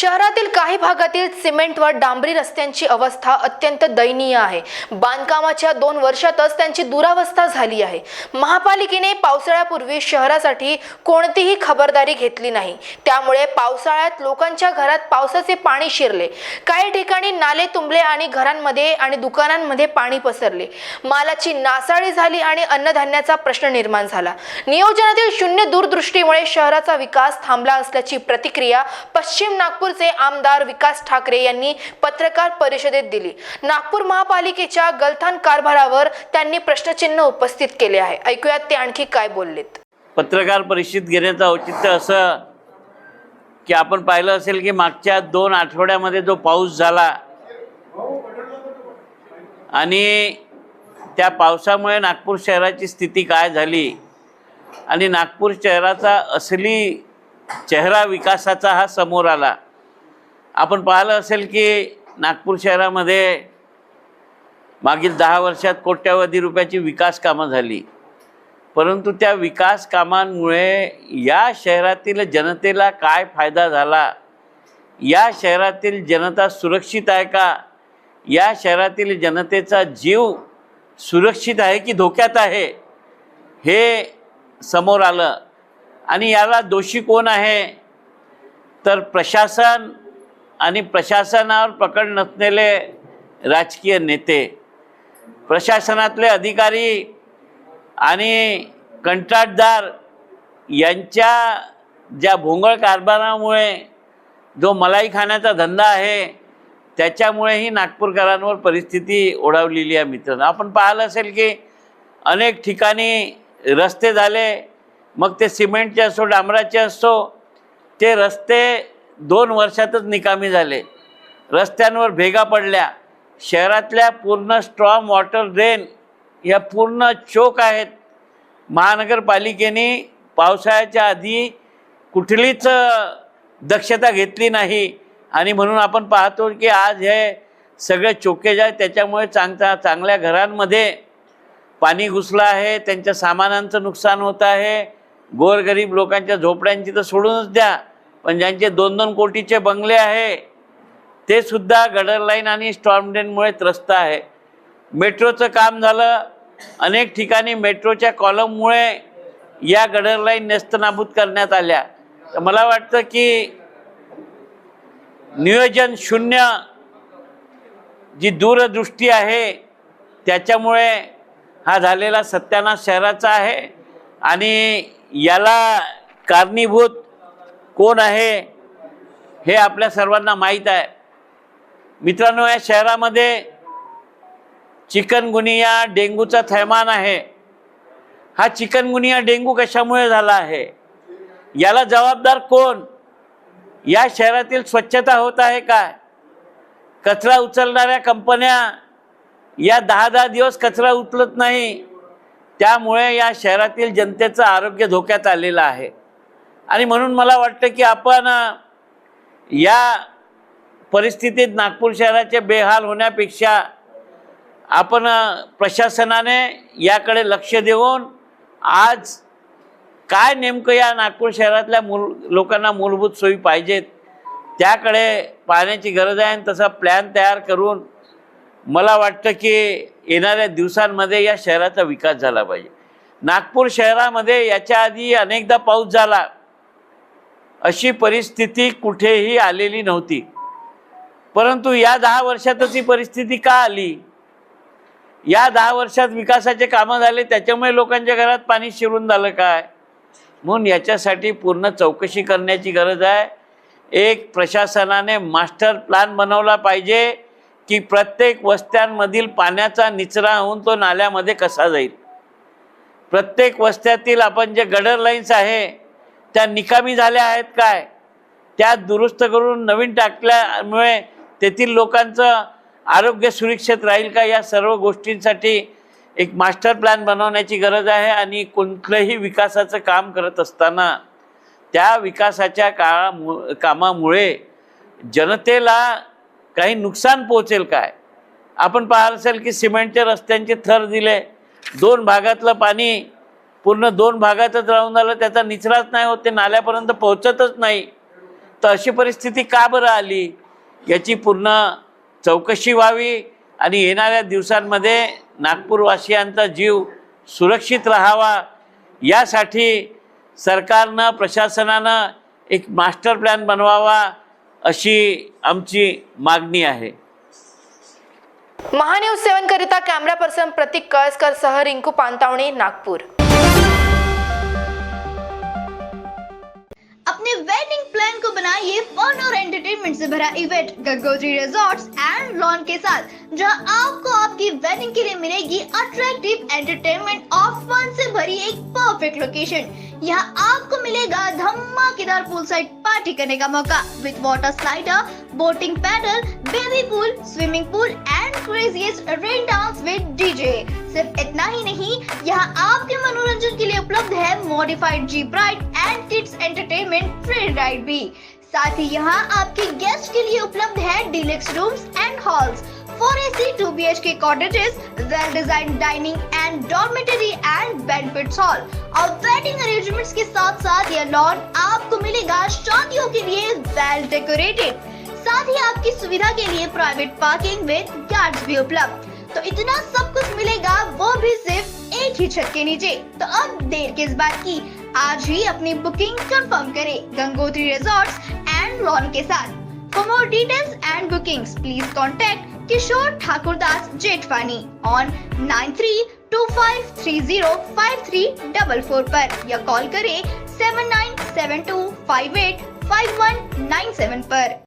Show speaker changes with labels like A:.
A: शहरातील काही भागातील सिमेंट व डांबरी रस्त्यांची अवस्था अत्यंत दयनीय आहे. बांधकामाच्या दोन वर्षातच त्यांची दुरावस्था झाली आहे. महापालिकेने पावसाळ्यापूर्वी शहरासाठी कोणतीही खबरदारी घेतली नाही. त्यामुळे पावसाळ्यात लोकांच्या घरात पावसाचे पाणी शिरले. काही ठिकाणी नाले तुंबले आणि घरांमध्ये आणि दुकानांमध्ये पाणी पसरले. मालाची नासाळी झाली आणि अन्नधान्याचा प्रश्न निर्माण झाला. नियोजनातील शून्य दूरदृष्टीमुळे शहराचा विकास थांबला असल्याची प्रतिक्रिया पश्चिम नागपूर नागपूरचे आमदार विकास ठाकरे यांनी पत्रकार परिषदेत दिली. नागपूर महापालिकेच्या गलथान कारभारावर त्यांनी प्रश्नचिन्ह उपस्थित केले आहे. ऐकूयात ते आणखी काय बोललेत.
B: पत्रकार परिषद घेण्याचं औचित्य असं की आपण पाहिलं असेल की मागच्या दोन आठवड्यामध्ये जो पाऊस झाला आणि त्या पावसामुळे नागपूर शहराची स्थिती काय झाली आणि नागपूर शहराचा असली चेहरा विकासाचा हा समोर आला. आपण पाहिलं असेल की नागपूर शहरामध्ये मागील दहा वर्षात कोट्यावधी रुपयाची विकास कामं झाली. परंतु त्या विकास कामांमुळे या शहरातील जनतेला काय फायदा झाला? या शहरातील जनता सुरक्षित आहे का? या शहरातील जनतेचा जीव सुरक्षित आहे की धोक्यात आहे? हे समोर आलं. आणि याला दोषी कोण आहे? तर प्रशासन आणि प्रशासनावर पकड नसलेले राजकीय नेते प्रशासनातले अधिकारी आणि कंत्राटदार यांच्या ज्या भोंगळ कारभारामुळे जो मलाई खाण्याचा धंदा आहे त्याच्यामुळेही नागपूरकरांवर परिस्थिती ओढावलेली आहे मित्रांनो. आपण पाहिलं असेल की अनेक ठिकाणी रस्ते झाले मग ते सिमेंटचे असो डांबराचे असो ते रस्ते दोन वर्षातच निकामी झाले. रस्त्यांवर भेगा पडल्या. शहरातल्या पूर्ण स्ट्रॉम वॉटर ड्रेन या पूर्ण चोक आहेत. महानगरपालिकेने पावसाळ्याच्या आधी कुठलीच दक्षता घेतली नाही. आणि म्हणून आपण पाहतो की आज हे सगळे चोकेज आहेत. त्याच्यामुळे चांगल्या चांगल्या घरांमध्ये पाणी घुसलं आहे. त्यांच्या सामानांचं नुकसान होत आहे. गोरगरीब लोकांच्या झोपड्यांची तर सोडूनच द्या. पण ज्यांचे दोन दोन कोटीचे बंगले आहे ते सुद्धा गडर लाईन आणि स्टॉर्म ड्रेनमुळे त्रस्त आहे. मेट्रोचं काम झालं अनेक ठिकाणी मेट्रोच्या कॉलममुळे या गडर लाईन नेस्तनाबूत करण्यात आल्या. तर मला वाटतं की नियोजन शून्य जी दूरदृष्टी आहे त्याच्यामुळे हा झालेला सत्यानाश शहराचा आहे आणि याला कारणीभूत कोण आहे हे आपल्या सर्वांना माहीत आहे. मित्रांनो या शहरामध्ये चिकनगुनिया डेंगूचा थैमान आहे. हा चिकनगुनिया डेंगू कशामुळे झाला आहे? याला जबाबदार कोण? या शहरातील स्वच्छता होत आहे काय कचरा उचलणाऱ्या कंपन्या या दहा दहा दिवस कचरा उचलत नाही. त्यामुळे या शहरातील जनतेचं आरोग्य धोक्यात आलेलं आहे. आणि म्हणून मला वाटतं की आपण या परिस्थितीत नागपूर शहराचे बेहाल होण्यापेक्षा आपण प्रशासनाने याकडे लक्ष देऊन आज काय नेमकं या नागपूर शहरातल्या मूल लोकांना मूलभूत सोयी पाहिजेत त्याकडे पाहण्याची गरज आहे आणि तसा प्लॅन तयार करून मला वाटतं की येणाऱ्या दिवसांमध्ये या शहराचा विकास झाला पाहिजे. नागपूर शहरामध्ये याच्या आधी अनेकदा पाऊस झाला. अशी परिस्थिती कुठेही आलेली नव्हती. परंतु या दहा वर्षातच ही परिस्थिती का आली? या दहा वर्षात विकासाचे कामं झाले त्याच्यामुळे लोकांच्या घरात पाणी शिरून झालं काय? म्हणून याच्यासाठी पूर्ण चौकशी करण्याची गरज आहे. एक प्रशासनाने मास्टर प्लॅन बनवला पाहिजे की प्रत्येक वस्त्यांमधील पाण्याचा निचरा होऊन तो नाल्यामध्ये कसा जाईल. प्रत्येक वस्त्यातील आपण जे गडर लाईन्स आहे त्या निकामी झाल्या आहेत काय? त्या दुरुस्त करून नवीन टाकल्यामुळे तेथील लोकांचं आरोग्य सुरक्षित राहील का? या सर्व गोष्टींसाठी एक मास्टर प्लॅन बनवण्याची गरज आहे आणि कोणतंही विकासाचं काम करत असताना त्या विकासाच्या काळामु कामामुळे जनतेला काही नुकसान पोहोचेल काय? आपण पाहिलं असेल की सिमेंटच्या रस्त्यांचे थर दिले दोन भागातलं पाणी पूर्ण दोन भागातच राहून झालं त्याचा निचराच नाही होत ते नाल्यापर्यंत पोहोचतच नाही. तर अशी परिस्थिती का बरं आली? याची पूर्ण चौकशी व्हावी आणि येणाऱ्या दिवसांमध्ये नागपूरवासियांचा जीव सुरक्षित राहावा. यासाठी सरकारनं प्रशासनानं एक मास्टर प्लॅन बनवावा अशी आमची मागणी आहे.
A: महान्यूज सेवन करिता कॅमेरा पर्सन प्रतीक कळसकर सह रिंकू पानतावणे नागपूर.
C: अपने वेडिंग प्लान को बनाइए फन और एंटरटेनमेंट से भरा event Gangotri resorts and lawn के साथ, जहाँ आपको आपकी वेडिंग के लिए मिलेगी अट्रैक्टिव एंटरटेनमेंट और फन से भरी एक परफेक्ट लोकेशन यहाँ आपको मिलेगा धमाकेदार पूल साइड पार्टी करने का मौका। With water slider boating paddle baby pool swimming pool and craziest rain dance with DJ सिर्फ़ इतना ही नहीं, यहाँ आपके मनोरंजन के लिए उपलब्ध है modified jeep ride and kids entertainment free ride भी। साथ ही यहाँ आपके गेस्ट के लिए उपलब्ध है deluxe rooms and halls four A C two B H K cottages well design dining and dormitory and banquets hall और वेडिंग अरेंजमेंट्स के साथ साथ यह लॉन आपको मिलेगा शादियों के लिए वेल डेकोरेटेड साथ ही आपकी सुविधा के लिए प्राइवेट पार्किंग विद गार्ड्स भी उपलब्ध. तो इतना सब कुछ मिलेगा, वो भी सिर्फ़ एक ही छत के नीचे. तो अब देर किस बात की? आज ही अपनी बुकिंग कंफर्म करें गंगोत्री रिजॉर्ट्स एंड लॉन के साथ. For more details and bookings please contact Kishore Thakurdas Jethwani on nine three two five three zero five three double four पर. या कॉल करें seven nine seven two five eight five one nine seven पर.